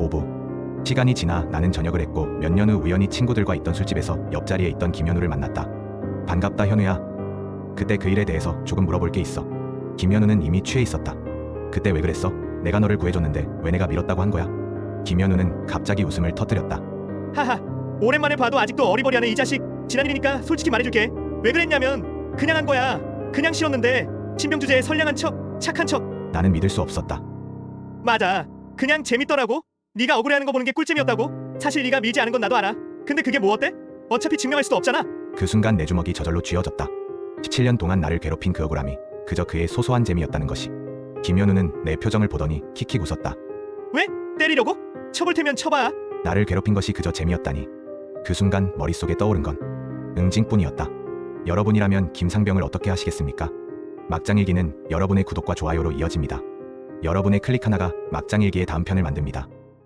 오부. 시간이 지나 나는 전역을 했고 몇 년 후 우연히 친구들과 있던 술집에서 옆자리에 있던 김현우를 만났다. 반갑다 현우야. 그때 그 일에 대해서 조금 물어볼 게 있어. 김현우는 이미 취해 있었다. 그때 왜 그랬어? 내가 너를 구해줬는데 왜 내가 밀었다고 한 거야? 김현우는 갑자기 웃음을 터뜨렸다. 하하 오랜만에 봐도 아직도 어리버리하는 이 자식 지난 일이니까 솔직히 말해줄게 왜 그랬냐면 그냥 한 거야 그냥 싫었는데 신병 주제에 선량한 척 착한 척 나는 믿을 수 없었다. 맞아 그냥 재밌더라고 네가 억울해하는 거 보는 게 꿀잼이었다고 사실 네가 밀지 않은 건 나도 알아 근데 그게 뭐 어때? 어차피 증명할 수도 없잖아 그 순간 내 주먹이 저절로 쥐어졌다. 17년 동안 나를 괴롭힌 그 억울함이 그저 그의 소소한 재미였다는 것이. 김현우는 내 표정을 보더니 킥킥 웃었다. 때리려고? 쳐볼 테면 쳐봐 나를 괴롭힌 것이 그저 재미였다니. 그 순간 머릿속에 떠오른 건 응징뿐이었다. 여러분이라면 김상병을 어떻게 하시겠습니까? 막장일기는 여러분의 구독과 좋아요로 이어집니다. 여러분의 클릭 하나가 막장일기의 다음 편을 만듭니다.